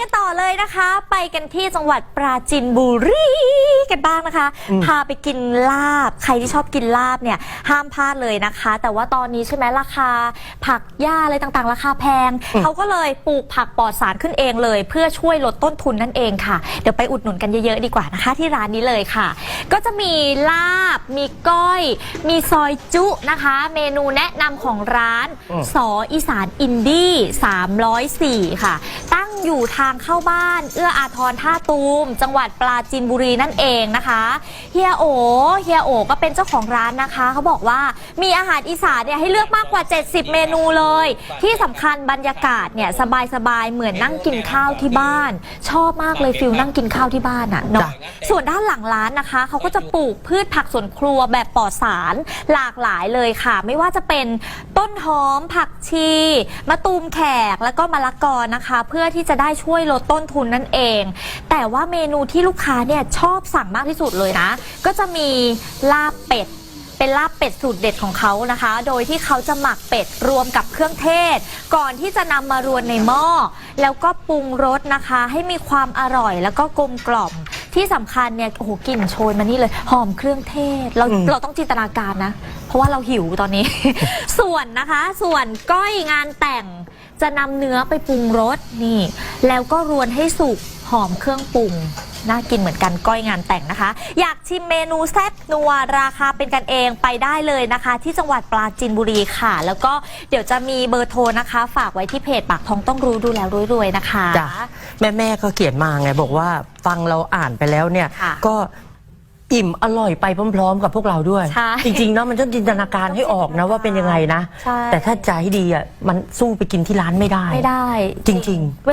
กันต่อเลยนะคะ ไปกันที่จังหวัดปราจินบุรีกันบ้างนะคะ พาไปกินลาบ ใครที่ชอบกินลาบเนี่ยห้ามพลาดเลยนะคะ แต่ว่าตอนนี้ใช่ไหมราคา ผักหญ้าอะไรต่างๆ ราคาแพง เขาก็เลยปลูกผักปลอดสารขึ้นเองเลย เพื่อช่วยลดต้นทุนนั่นเองค่ะ เดี๋ยวไปอุดหนุนกันเยอะๆดีกว่านะคะ ที่ร้านนี้เลยค่ะ ก็จะมีลาบ มีก้อย มีซอยจุนะคะ เมนูแนะนำของร้านอืมสออีสานอินดี้304 ค่ะ ตั้งอยู่ทางเข้าบ้าน เอื้ออาทรท่าตูม จังหวัดปราจีนบุรีนั่นเองนะคะเฮียโอเฮียโอก็เป็นเจ้าของร้านนะคะเขาบอกว่ามีอาหารอีสานเนี่ยให้เลือกมากกว่า 70 เมนูเลย ที่สำคัญบรรยากาศเนี่ยสบายๆเหมือนนั่งกินข้าวที่บ้าน ชอบมากเลยฟิลนั่งกินข้าวที่บ้านอะเนาะจ้ะส่วนด้านหลังร้านนะคะเขาก็จะปลูกพืชผักสวนครัวแบบปลอดสารหลากหลายเลยค่ะ ไม่ว่าจะเป็นต้นหอมผักชีมะตูมแขกแล้วก็มะละกอนะคะ เพื่อที่จะได้ช่วย่วยลดต้นทุนนั่นเอง แต่ว่าเมนูที่ลูกค้าเนี่ยชอบสั่งมากที่สุดเลยนะ ก็จะมีลาบเป็ดเป็นลาบเป็ดสูตรเด็ดของเขานะคะ โดยที่เขาจะหมักเป็ดรวมกับเครื่องเทศ ก่อนที่จะนำมารวนในหม้อ แล้วก็ปรุงรสนะคะ ให้มีความอร่อยแล้วก็กลมกล่อม ที่สำคัญเนี่ยโอ้โหกลิ่นโชยมานี่เลยหอมเครื่องเทศ เราอืมเราต้องจินตนาการนะ เพราะว่าเราหิวตอนนี้ ส่วนนะคะ ส่วนก้อยงานแต่งจะนำเนื้อไปปรุงรสนี่ แล้วก็รวนให้สุกหอมเครื่องปรุงน่ากินเหมือนกันก้อยงานแต่งนะคะ อยากชิมเมนูแซ่บนัวราคาเป็นกันเองไปได้เลยนะคะ ที่จังหวัดปราจีนบุรีค่ะ แล้วก็เดี๋ยวจะมีเบอร์โทรนะคะ ฝากไว้ที่เพจปากท้องต้องรู้ดูแล้วรวยๆนะคะ จ้ะ แม่แม่ๆก็เขียนมาไง บอกว่าฟังเราอ่านไปแล้วเนี่ย ค่ะก็อิ่มอร่อยไปพร้อม ๆ กับพวกเราด้วย ใช่จริงๆเนาะมันต้องจินตนาการให้ออกนะว่าเป็นยังไงนะ ใช่ แต่ถ้าใจดีอะมันสู้ไปกินที่ร้านไม่ได้ ไม่ได้จริงๆ เว